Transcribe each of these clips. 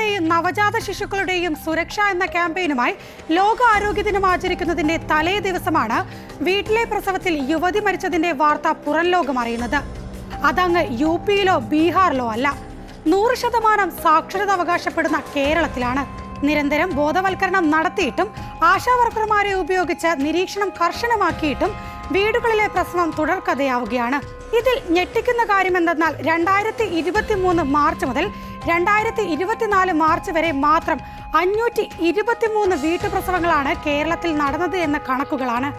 നവജാത ശിശുക്കളുടെയും സുരക്ഷ എന്ന ക്യാമ്പയിനുമായി ലോക ആരോഗ്യ ദിനം ആചരിക്കുന്നതിന്റെ തലേ ദിവസമാണ് വീട്ടിലെ പ്രസവത്തിൽ യുവതി മരിച്ചതിന്റെ വാർത്ത പുറം ലോകം അറിയുന്നത്. അതങ്ങ് യു പിയിലോ ബീഹാറിലോ അല്ല. നൂറ് ശതമാനം സാക്ഷരത അവകാശപ്പെടുന്ന കേരളത്തിലാണ്. നിരന്തരം ബോധവൽക്കരണം നടത്തിയിട്ടും ആശാവർക്കർമാരെ ഉപയോഗിച്ച് നിരീക്ഷണം കർശനമാക്കിയിട്ടും വീടുകളിലെ പ്രസവം തുടർക്കഥയാവുകയാണ് ഇതിൽ ഞെട്ടിക്കുന്ന കാര്യമെന്തെന്നാൽ രണ്ടായിരത്തി ഇരുപത്തി മൂന്ന് മാർച്ച് മുതൽ രണ്ടായിരത്തി ഇരുപത്തിനാല് മാർച്ച് വരെ മാത്രം അഞ്ഞൂറ്റി ഇരുപത്തിമൂന്ന് വീട്ടുപ്രസവങ്ങളാണ് കേരളത്തിൽ നടന്നത് എന്ന കണക്കുകളാണ്.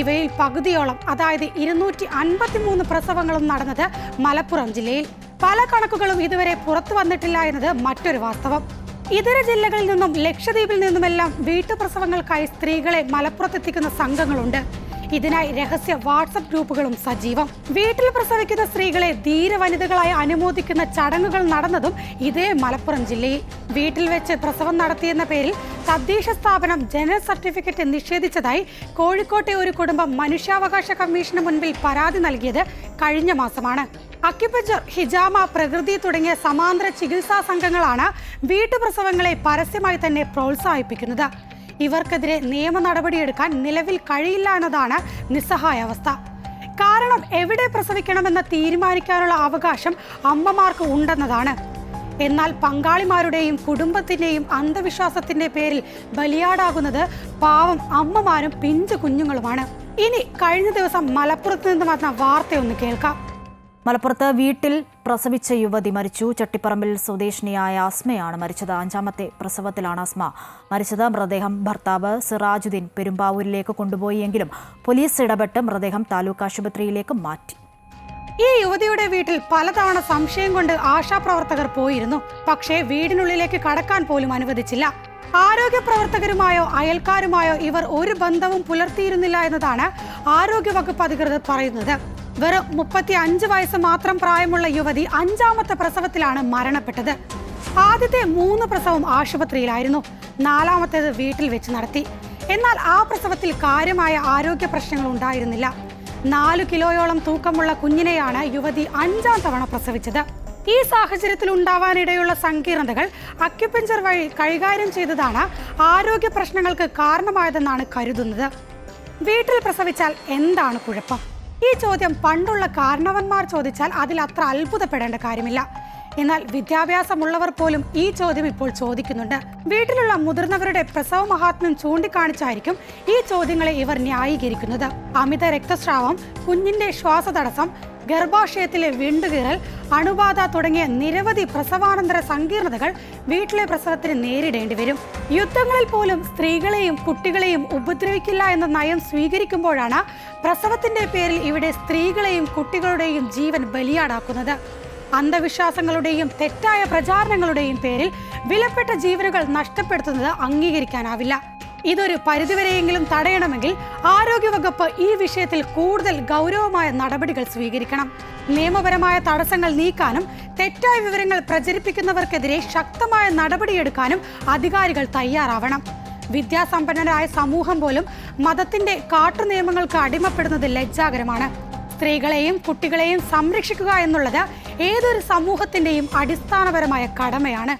ഇവയിൽ പകുതിയോളം അതായത് ഇരുന്നൂറ്റി അൻപത്തിമൂന്ന് പ്രസവങ്ങളും നടന്നത് മലപ്പുറം ജില്ലയിൽ. പല കണക്കുകളും ഇതുവരെ പുറത്തു വന്നിട്ടില്ല എന്നത് മറ്റൊരു വാസ്തവം. ഇതര ജില്ലകളിൽ നിന്നും ലക്ഷദ്വീപിൽ നിന്നുമെല്ലാം വീട്ടുപ്രസവങ്ങൾക്കായി സ്ത്രീകളെ മലപ്പുറത്തെത്തിക്കുന്ന സംഘങ്ങളുണ്ട്. ഇതിനായി രഹസ്യ വാട്സപ്പ് ഗ്രൂപ്പുകളും സജീവം. വീട്ടിൽ പ്രസവിക്കുന്ന സ്ത്രീകളെ ധീര വനിതകളായി അനുമോദിക്കുന്ന ചടങ്ങുകൾ നടന്നതും ഇതേ മലപ്പുറം ജില്ലയിൽ. വീട്ടിൽ വെച്ച് പ്രസവം നടത്തിയെന്ന പേരിൽ തദ്ദേശ സ്ഥാപനം ജനറൽ സർട്ടിഫിക്കറ്റ് നിഷേധിച്ചതായി കോഴിക്കോട്ടെ ഒരു കുടുംബം മനുഷ്യാവകാശ കമ്മീഷന് മുൻപിൽ പരാതി നൽകിയത് കഴിഞ്ഞ മാസമാണ്. അക്യുപഞ്ചർ ഹിജാമ പ്രകൃതി തുടങ്ങിയ സമാന്തര ചികിത്സാ സംഘങ്ങളാണ് വീട്ടുപ്രസവങ്ങളെ പരസ്യമായി തന്നെ പ്രോത്സാഹിപ്പിക്കുന്നത്. ഇവർക്കെതിരെ നിയമ നടപടിയെടുക്കാൻ നിലവിൽ കഴിയില്ല എന്നതാണ് നിസ്സഹായ അവസ്ഥ. കാരണം എവിടെ പ്രസവിക്കണമെന്ന് തീരുമാനിക്കാനുള്ള അവകാശം അമ്മമാർക്ക് ഉണ്ടെന്നതാണ്. എന്നാൽ പങ്കാളിമാരുടെയും കുടുംബത്തിന്റെയും അന്ധവിശ്വാസത്തിന്റെ പേരിൽ ബലിയാടാകുന്നത് പാവം അമ്മമാരും പിഞ്ചു കുഞ്ഞുങ്ങളുമാണ്. ഇനി കഴിഞ്ഞ ദിവസം മലപ്പുറത്ത് നിന്ന് വന്ന വാർത്തയൊന്ന് കേൾക്കാം. മലപ്പുറത്ത് വീട്ടിൽ പ്രസവിച്ച യുവതി മരിച്ചു. ചട്ടിപ്പറമ്പിൽ സ്വദേശിനിയായ അസ്മയാണ് മരിച്ചത്. അഞ്ചാമത്തെ പ്രസവത്തിലാണ് അസ്മ മരിച്ചത്. മൃതദേഹം ഭർത്താവ് സിറാജുദ്ദീൻ പെരുമ്പാവൂരിലേക്ക് കൊണ്ടുപോയിയെങ്കിലും പോലീസ് ഇടപെട്ട് മൃതദേഹം താലൂക്ക് ആശുപത്രിയിലേക്ക് മാറ്റി. ഈ യുവതിയുടെ വീട്ടിൽ പലതവണ സംശയം കൊണ്ട് ആശാപ്രവർത്തകർ പോയിരുന്നു. പക്ഷേ വീടിനുള്ളിലേക്ക് കടക്കാൻ പോലും അനുവദിച്ചില്ല. ആരോഗ്യ പ്രവർത്തകരുമായോ അയൽക്കാരുമായോ ഇവർ ഒരു ബന്ധവും പുലർത്തിയിരുന്നില്ല എന്നതാണ് ആരോഗ്യ വകുപ്പ് അധികൃതർ പറയുന്നത്. വെറും മുപ്പത്തി അഞ്ച് വയസ്സ് മാത്രം പ്രായമുള്ള യുവതി അഞ്ചാമത്തെ പ്രസവത്തിലാണ് മരണപ്പെട്ടത്. ആദ്യത്തെ മൂന്ന് പ്രസവം ആശുപത്രിയിലായിരുന്നു. നാലാമത്തേത് വീട്ടിൽ വെച്ച് നടത്തി. എന്നാൽ ആ പ്രസവത്തിൽ കാര്യമായ ആരോഗ്യ പ്രശ്നങ്ങൾ ഉണ്ടായിരുന്നില്ല. നാലു കിലോയോളം തൂക്കമുള്ള കുഞ്ഞിനെയാണ് യുവതി അഞ്ചാം തവണ പ്രസവിച്ചത്. ഈ സാഹചര്യത്തിൽ ഉണ്ടാവാനിടയുള്ള സങ്കീർണതകൾ അക്യുപഞ്ചർ വഴി കൈകാര്യം ചെയ്തതാണ് ആരോഗ്യ പ്രശ്നങ്ങൾക്ക് കാരണമായതെന്നാണ് കരുതുന്നത്. വീട്ടിൽ പ്രസവിച്ചാൽ എന്താണ് കുഴപ്പം? ഈ ചോദ്യം പണ്ടുള്ള കാരണവന്മാർ ചോദിച്ചാൽ അതിൽ അത്ര അത്ഭുതപ്പെടേണ്ട കാര്യമില്ല. എന്നാൽ വിദ്യാഭ്യാസമുള്ളവർ പോലും ഈ ചോദ്യം ഇപ്പോൾ ചോദിക്കുന്നുണ്ട്. വീട്ടിലുള്ള മുതിർന്നവരുടെ പ്രസവ മഹാത്മ്യം ചൂണ്ടിക്കാണിച്ചായിരിക്കും ഈ ചോദ്യങ്ങളെ ഇവർ ന്യായീകരിക്കുന്നത്. അമിത രക്തസ്രാവം കുഞ്ഞിന്റെ ശ്വാസതടസ്സം ഗർഭാശയത്തിലെ വിണ്ടുകീറൽ അണുബാധ തുടങ്ങിയ നിരവധി പ്രസവാനന്തര സങ്കീർണതകൾ വീട്ടിലെ പ്രസവത്തിന് നേരിടേണ്ടി വരും. യുദ്ധങ്ങളിൽ പോലും സ്ത്രീകളെയും കുട്ടികളെയും ഉപദ്രവിക്കില്ല എന്ന നയം സ്വീകരിക്കുമ്പോഴാണ് പ്രസവത്തിന്റെ പേരിൽ ഇവിടെ സ്ത്രീകളെയും കുട്ടികളുടെയും ജീവൻ ബലിയാടാക്കുന്നത്. അന്ധവിശ്വാസങ്ങളുടെയും തെറ്റായ പ്രചാരണങ്ങളുടെയും പേരിൽ വിലപ്പെട്ട ജീവനുകൾ നഷ്ടപ്പെടുത്തുന്നത് അംഗീകരിക്കാനാവില്ല. ഇതൊരു പരിധിവരെയെങ്കിലും തടയണമെങ്കിൽ ആരോഗ്യവകുപ്പ് ഈ വിഷയത്തിൽ കൂടുതൽ ഗൗരവമായ നടപടികൾ സ്വീകരിക്കണം. നിയമപരമായ തടസ്സങ്ങൾ നീക്കാനും തെറ്റായ വിവരങ്ങൾ പ്രചരിപ്പിക്കുന്നവർക്കെതിരെ ശക്തമായ നടപടിയെടുക്കാനും അധികാരികൾ തയ്യാറാവണം. വിദ്യാസമ്പന്നരായ സമൂഹം പോലും മതത്തിന്റെ കാട്ടു നിയമങ്ങൾക്ക് അടിമപ്പെടുന്നത് ലജ്ജാകരമാണ്. സ്ത്രീകളെയും കുട്ടികളെയും സംരക്ഷിക്കുക എന്നുള്ളത് ഏതൊരു സമൂഹത്തിന്റെയും അടിസ്ഥാനപരമായ കടമയാണ്.